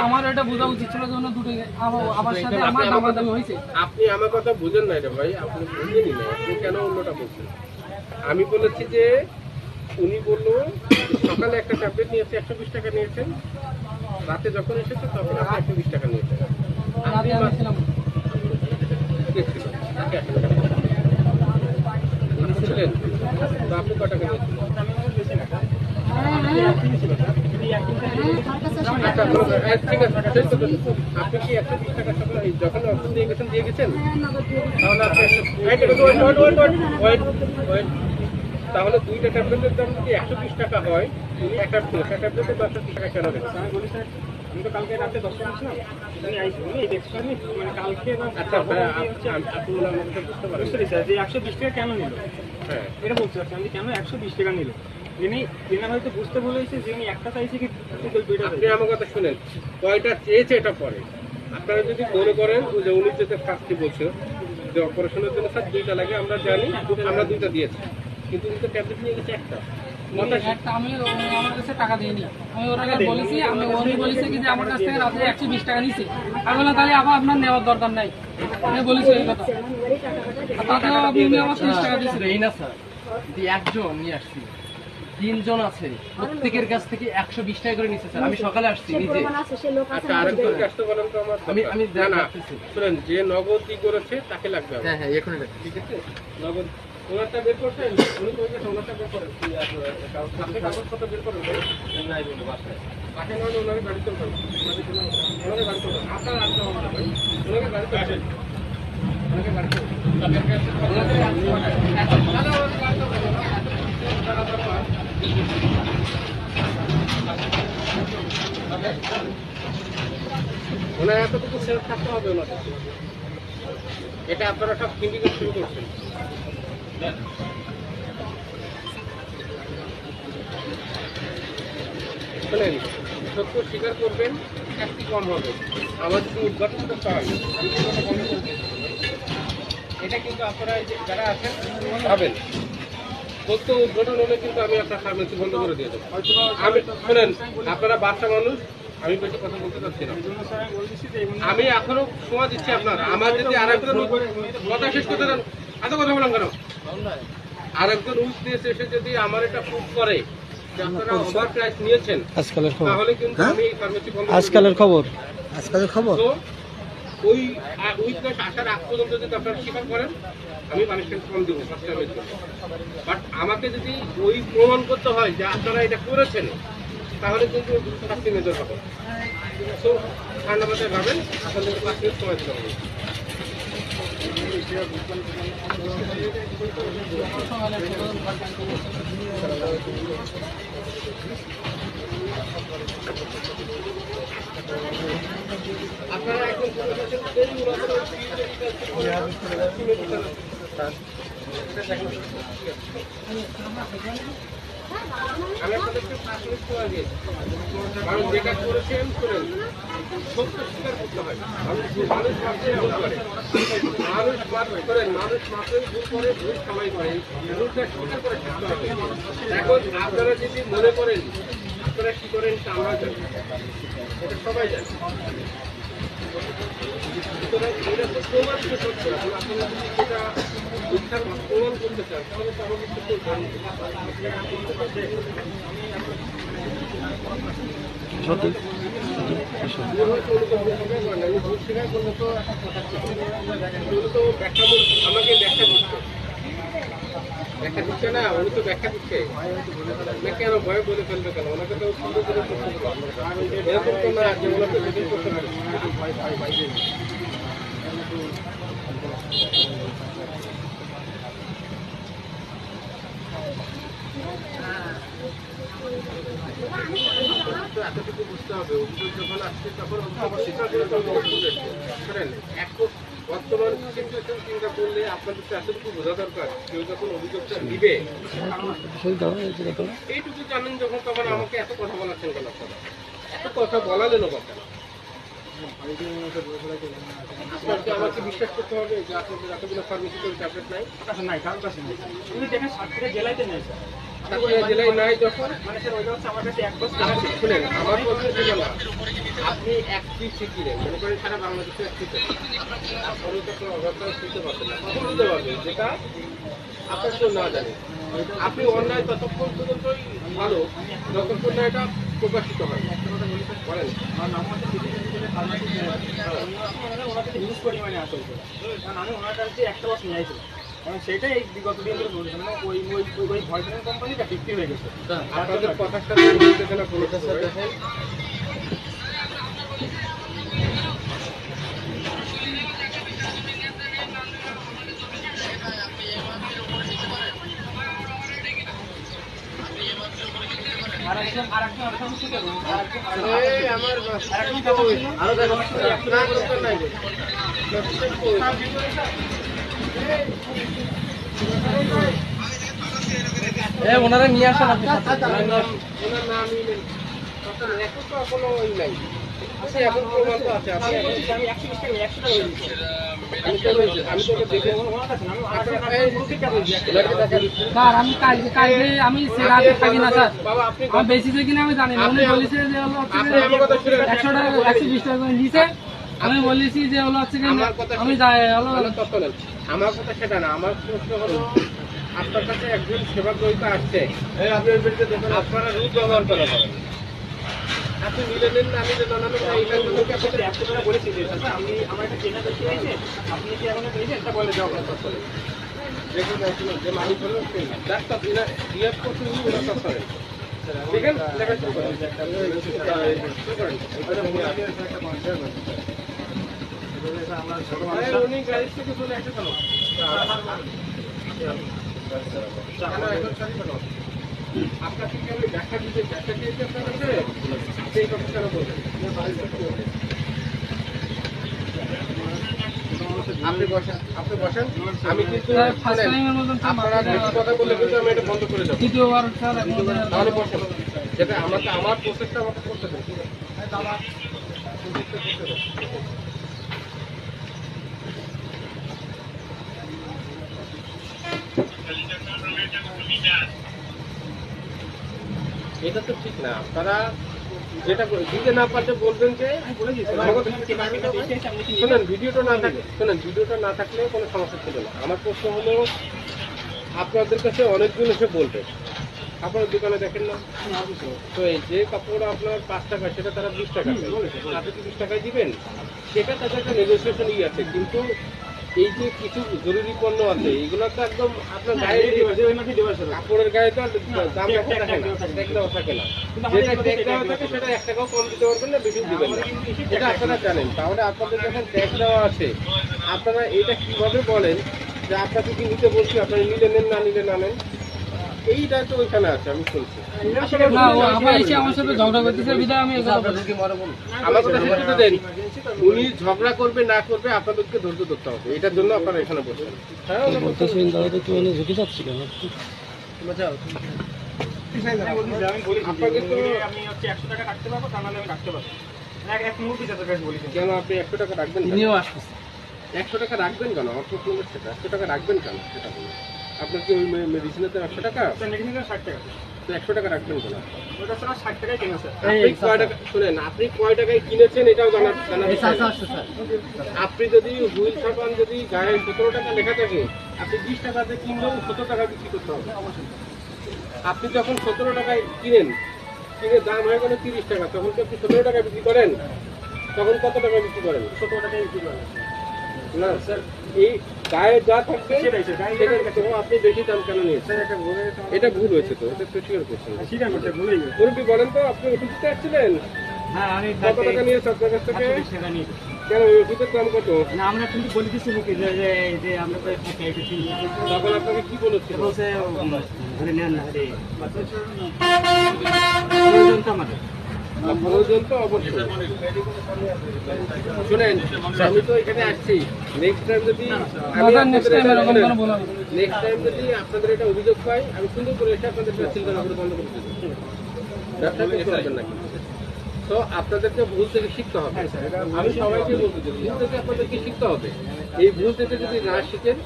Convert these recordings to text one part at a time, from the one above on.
আমার এটা বোঝা উচিত ছিল যে দুটো আমার- আমার সাথে আমার দামাদামি হয়েছে। আপনি আমার কথা বুঝেন না রে ভাই আপনি বুঝেনি না আপনি কেন অন্যটা বলছেন? আমি বলেছি যে উনি বলল সকালে একটা ট্যাবলেট নিয়েছে একশো বিশ টাকা নিয়েছেন। রাতে যখন এসেছে তখন আপনি একশো বিশ টাকা নিয়েছেন। ছিলেন? তো আপনি কত টাকা নিয়েছিলেন? আপনি কি একশো বিশ টাকা যখন দিয়ে গেছেন দিয়ে গেছেন তাহলে দুইটা ট্যাবলেটের দাম যদি একশো বিশ টাকা হয়? উনি একটা একটা ট্যাবলেটের দশশো বিশ টাকা কেন আমি বলি স্যার আমি তো কালকে রাতে দশটা আইসি উনি মানে কালকে আচ্ছা আপনি বুঝতে স্যার যে একশো বিশ টাকা কেন নিল? হ্যাঁ। এটা বলতে চাচ্ছি আমি কেন একশো বিশ টাকা নিল? যিনি হয়তো বুঝতে বলেছে যে উনি একটা চাইছে কি দুইটা আপনি আমার কথা শুনেন কয়টা চেয়েছে এটা পরে? আপনারা যদি মনে করেন যে উনি যেতে ফার্স্টে বলছে যে অপারেশনের জন্য স্যার দুইটা লাগে আমরা জানি আমরা দুইটা দিয়েছি। কিন্তু উনি তো ট্যাবলেট নিয়ে গেছে একটা। আমি ও- আমার কাছে টাকা দিইনি আমি ওর আগে বলেছি আমি উনি বলেছে কি যে আমার কাছ থেকে রাত্রে একশো বিশ টাকা নিছে। আমি বললাম তাহলে আবার আপনার নেওয়ার দরকার নাই। আমি বলেছি এই কথা। তাতেও আপনি উনি আমার তিরিশ টাকা এই না স্যার একজন নিয়ে আসছি। তিনজন আছে প্রত্যেকের কাছ থেকে একশো বিশ টাকা করে নিচ্ছে স্যার। আমি সকালে আসছি নিজে আচ্ছা আমি- আমি। শুনেন যে নগদ ই করেছে তাকে লাগবে হ্যাঁ হ্যাঁ এখনই ঠিক আছে? নগদ ওনারটা বের করছেন উনি ওনারটা বের করেন আপনি কাগজপত্র বের করেন নাই বলব বাসায়। বাসায় নয় ওনাকে গাড়ি চলবেন ওনাকে গাড়ি চলবেন আপনার আসতে হবে না ভাই ওনাকে গাড়ি চলবেন ওনাকে গাড়ি চলবেন ওনাকে গাড়ি ওনার এতটুকু সেলফ থাকতে হবে ওনাদের এটা আপনারা সব সিন্ডিকেট শুরু করছেন। শোনেন, সত্য স্বীকার করবেন একটি কম হবে। আমার যদি উদ্ঘাটন করতে দ্বিতীয়টা বন্ধ করে দিতে হবে। এটা কিন্তু আপনারা যারা আছেন ভাবেন। সত্য উদ্ঘাটন হলে কিন্তু আমি আপনার ফার্মেসি বন্ধ করে দিয়ে দেবো। আমি শোনেন আপনারা বাচ্চা মানুষ আমি বেশি কথা বলতে চাচ্ছি না। আমি এখনও সময় দিচ্ছি আপনার। আমার যদি আরেকজন কথা শেষ করতে দেন এত কথা বললাম কেন? উইক দিয়েছে এসে যদি আমার এটা প্রুভ করে আপনারা ওভার প্রাইস নিয়েছেন আজকালের খবর। তাহলে কিন্তু আমি এই ফার্মেসি বন্ধ করে আজকালের খবর। আজকালের খবর? তো ওই উইকনেস আসার আগ পর্যন্ত যদি আপনারা স্বীকার করেন, আমি পানিশমেন্ট কম দেবো ফার্স্ট টাইমের জন্য। বাট আমাকে যদি ওই প্রমাণ করতে হয় যে আপনারা এটা করেছেন, তাহলে কিন্তু শাস্তি মেজর হবে তো ঠান্ডা মাথায় ভাবেন আপনাদের মিনিট সময় দিতে হবে। আপনারা একদম প্রশাসন দেরি ওনাদের ওই ফিরে দিতে হবে। আমি আপনাদেরকে পাঁচ মিনিট সময় দিয়েছি করেন সত্য মানুষ করেন মানুষ মাত্রই ভুল করে ভুল সবাই করে ভুলটা স্বীকার এখন আপনারা যদি মনে করেন, আপনারা কি করেন তা আমরা জানি। এটা সবাই জানে। সুতরাং এটা তো প্রমাণ সত্য এখন আপনারা যদি সেটা মিথ্যার প্রমাণ করতে চান তাহলে তো আমাকে সত্য জানতে আমাকে ব্যাখ্যা দিচ্ছে ব্যাখ্যা দিচ্ছে না? উনি তো ব্যাখ্যা দিচ্ছে। না কেন ভয় বলে ফেলবে কেন? ওনাকে তো সুন্দর করে প্রশ্ন। এরকম তো না যে ওনাকে জিজ্ঞেস করতে পারে এতটুকু বুঝতে হবে। অভিযোগ যখন আসছে, তখন অবশ্যই শোনেন এখন বর্তমান সিচুয়েশন চিন্তা করলে আপনাদের তো এতটুকু বোঝা দরকার কেউ যখন অভিযোগটা দিবে। এইটুকু জানেন যখন তখন আমাকে এত কথা বলাচ্ছেন কেন আপনারা? এত কথা বলালেন কেন? আমাকে বিশ্বাস করতে হবে যে আপনাদের এতগুলো ফার্মেসিক্যাল ট্যাবলেট নাই নাই কারোর নেই। উনি দেখেন সাতক্ষীরা জেলাইতে নেই সাতক্ষীরা জেলায় নাই যখন। মানে স্যার ওইটা হচ্ছে আমার কাছে এক বছর শুনেন আমার প্রশ্ন আপনি এক মনে করেন সারা বাংলাদেশে শিখতে পারবেন না। কখন পারবেন যেটা আপনার কেউ না জানে। আপনি অন্যায় ততক্ষণ পর্যন্তই ভালো যতক্ষণ না এটা প্রকাশিত হয়। বলেন। হিউজ পরিমাণে আসল কারণ আমি ওনার কাছে একটা বস নিয়ে আসছিলাম কারণ সেটাই এই বিগত দিন ধরে বলছে মানে ওই ওই ওই- ওই কোম্পানিটা বিক্রি হয়ে গেছে। আপনাদের দেখেন ওনারা নিয়ে আসেন আপনি ওনার নাম কোনো ওই নাই। স্যার আমি কালকে কালকে আমি সেরাতে থাকি না স্যার। বাবা আপনি আমি বেশিতে কিনা আমি জানি না। উনি বলেছে যে হলো একশো টাকা একশো বিশ টাকা করে নিছে। আমি বলেছি যে হলো হচ্ছে আমি যাই হলো আমার কথা সেটা না আমার প্রশ্ন হলো আপনার কাছে একজন সেবা গ্রহীতা আসছে। আপনারা রূপ ব্যবহার করা আপনি নিলে নেন না নিলে না নেন না এটার জন্য কি আপনাদের আপনাদের বলেছি যে আমি আমার একটা কেনা বেশি হয়েছে আপনি কি এখন পেয়েছেন এটা বলে দাও আপনার। দেখুন যে মানুষ হলো ডাক্তার ইনা রিয়াজ করতে কাছে করেন দেখেন লেখা শুরু করেন শুরু করেন আরে উনি গাড়ি থেকে চলে আসে কেন কেন এখন আপনাকে কি আমি ব্যাখ্যা দিতে ব্যাখ্যা দিয়েছি আপনার কাছে? সেই কথা কেন বলবেন আপনি বসেন আপনি বসেন। আমি কিন্তু আপনারা বেশি কথা বললে কিন্তু আমি এটা বন্ধ করে দেবো। এখন তাহলে বসেন। যেটা আমাকে আমার প্রসেসটা আমাকে করতে দেন। এটা তো ঠিক না। আপনারা যেটা দিতে না পারলে বলবেন যে, শোনেন, ভিডিওটা না থাকলে শোনেন, ভিডিওটা না থাকলে কোনো সমস্যা ছিল না। আমার প্রশ্ন হলো, আপনাদের কাছে অনেকজন এসে বলবে। আপনার দোকানে দেখেন না? তো এই যে কাপড় আপনার পাঁচ টাকা, সেটা তারা বিশ টাকা। আপনি কি বিশ টাকায় দিবেন? সেটা তাদের একটা নেগোসিয়েশন ই আছে। কিন্তু এই যে কিছু জরুরি পণ্য আছে এগুলো তো একদম আপনার গায়ে কাপড়ের গায়ে তো দাম লেখা থাকে না। দেওয়া থাকে না। যেটা ট্যাগ দেওয়া থাকে সেটা এক টাকাও কম দিতে পারবেন না বেশি দিবেন না। এটা আপনারা জানেন। তাহলে আপনাদের যখন ট্যাগ দেওয়া আছে আপনারা এটা কীভাবে বলেন যে আপনাকে কি নিতে বলছি আপনারা নিলে নেন না নিলে না নেন? এইটা তো ওইখানে আছে আমি শুনছি। না ও আবার এসে আমার সাথে ঝগড়া করতেছে বিধায় আমি এগুলো বলছি। আমার কথা শেষ দেন উনি ঝগড়া করবে না করবে আপনাদেরকে ধৈর্য ধরতে হবে। এটার জন্য আপনারা এখানে বসেন। হ্যাঁ। আপনাকে তো- আমি হচ্ছে একশো টাকা রাখতে পারব আমি রাখতে পারব। কেন আপনি একশো টাকা রাখবেন কেন? একশো টাকা রাখবেন কেন? আমার প্রশ্ন সেটা একশো টাকা রাখবেন কেন? সেটা বলুন। আপনার কি ওই মেডিসিনের তো একশো টাকা? মেডিসিন ষাট টাকা। তো একশো টাকা রাখবেন কেন? ওটা স্যার ষাট টাকায় কেনা স্যার আপনি কয় টাকা শুনেন আপনি কয় টাকায় কিনেছেন এটাও জানার আপনি যদি হুইল সাবান যদি গায়ে সতেরো টাকা লেখা থাকে আপনি বিশ টাকাতে কিনলেও সতেরো টাকা বিক্রি করতে হবে। আপনি যখন সতেরো টাকায় কিনেন কিনে দাম হয়ে গেল তিরিশ টাকা তখন কি আপনি সতেরো টাকা বিক্রি করেন? তখন কত টাকা বিক্রি করেন? সতেরো টাকায় বিক্রি করেন। না স্যার এই গায়ে যা থাকবে আপনি বেশি দাম কেন নিয়েছেন? এটা ভুল হয়েছে তো এটা তো স্বীকার করছেন ভুলে মুরব্বী বলেন তো আপনি ওষুধ দিতে আসছিলেন হ্যাঁ আমি কত টাকা কাছ থেকে? নিয়ে কেন ওষুধের দাম কত? না আমরা কিন্তু বলে দিচ্ছি মুখে যে যে যে আমরা তো তখন আপনাকে কি বলছে উম, ধরে নেন না আমাদের। প্রয়োজন তো অবশ্যই শুনেন আমি তো এখানে আসছি। নেক্সট টাইম যদি নেক্সট টাইম যদি আপনাদের এটা অভিযোগ পাই আমি সুন্দর করে এসে আপনাদের চিন্তা করে বন্ধ করে ব্যবসা করতে পারবেন নাকি তো আপনাদেরকে ভুল থেকে শিখতে হবে। আমি সবাইকে বলতে চাই ভুল থেকে আপনাদেরকে শিখতে হবে। এই ভুল থেকে যদি না শিখেন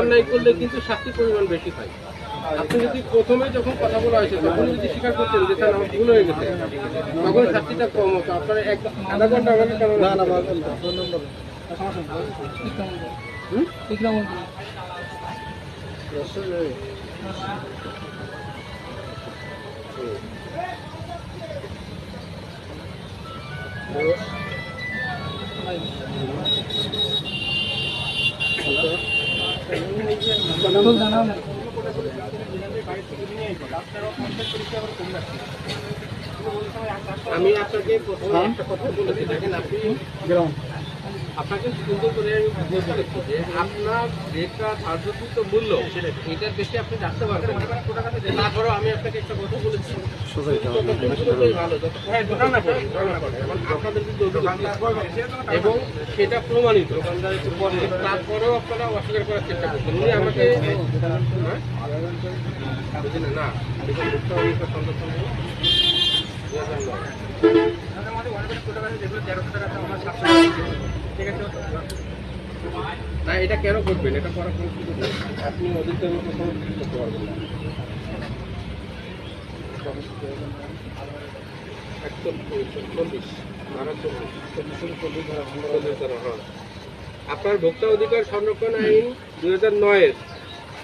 অন্যায় করলে কিন্তু শাস্তির পরিমাণ বেশি হয়। আপনি যদি প্রথমে যখন কথা বলা হয়েছে তখন যদি স্বীকার করতেন যে স্যার আমার ভুল হয়ে গেছে তখন শাস্তিটা কম হতো আপনার এক আধা ঘণ্টা আমাকে কেন জানাও না। আমি আপনাকে প্রথমে একটা কথা বলেছি। দেখেন আপনি আপনাকে সুন্দর করে আমি বুঝতে যে আপনার যেটা ধার্যকৃত মূল্য এটার বেশি আপনি রাখতে পারবেন না। তারপরেও আমি আপনাকে একটা কথা বলেছি। করে। এবং সেটা প্রমাণিত। তারপরেও আপনারা অস্বীকার করার চেষ্টা করছেন। উনি আমাকে হ্যাঁ? না দেখুন, মুক্ত অধিকার সংরক্ষণ আইন, 2009 না এটা কেন করবেন? এটা করার কোনো আপনি অধিকতর মতো কোনো কিছু করতে পারবেন না। আপনার ভোক্তা অধিকার সংরক্ষণ আইন দুই হাজার নয়ের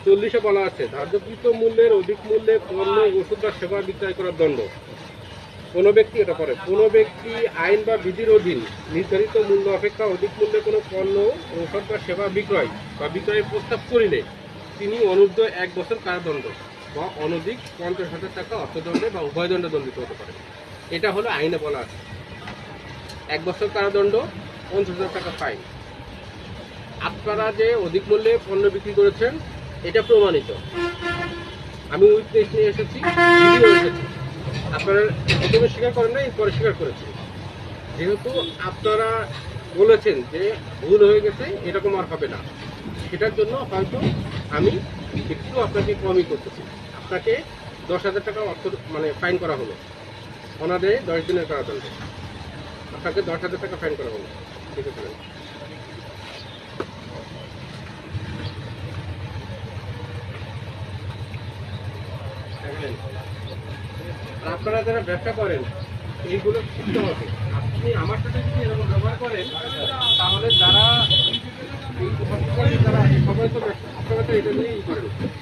চল্লিশে বলা আছে, ধার্যকৃত মূল্যের অধিক মূল্যে পণ্য, ওষুধ বা সেবা বিক্রয় করার দণ্ড। কোনো ব্যক্তি, এটা করে কোনো ব্যক্তি আইন বা বিধির অধীন নির্ধারিত মূল্য অপেক্ষা অধিক মূল্যে কোনো পণ্য, ঔষধ বা সেবা বিক্রয় বা বিক্রয়ের প্রস্তাব করিলে তিনি অনূর্ধ্ব এক বছর কারাদণ্ড বা অনধিক পঞ্চাশ হাজার টাকা অর্থদণ্ডে বা উভয় দণ্ডে দণ্ডিত হতে পারে। এটা হলো আইনে বলা আছে। এক বছর কারাদণ্ড, পঞ্চাশ হাজার টাকা ফাইন। আপনারা যে অধিক মূল্যে পণ্য বিক্রি করেছেন, এটা প্রমাণিত। আমি উইটনেস নিয়ে এসেছি এসেছি। আপনারা প্রথমে স্বীকার করেন নাই, পরে স্বীকার করেছেন যেহেতু আপনারা বলেছেন যে ভুল হয়ে গেছে, এরকম আর হবে না। সেটার জন্য হয়তো আমি একটু আপনাকে কমই করতেছি। আপনাকে দশ হাজার টাকা অর্থ মানে ফাইন করা হলো। অনাদে দশ দিনের কারাদণ্ড। আপনাকে দশ হাজার টাকা ফাইন করা হলো। ঠিক আছে দেখলেন? আর আপনারা যারা ব্যবসা করেন, এইগুলো শিখতে হবে। আপনি আমার সাথে যদি এরকম ব্যবহার করেন, তাহলে যারা সবাই তো ব্যবসা- এটা নিয়েই করেন।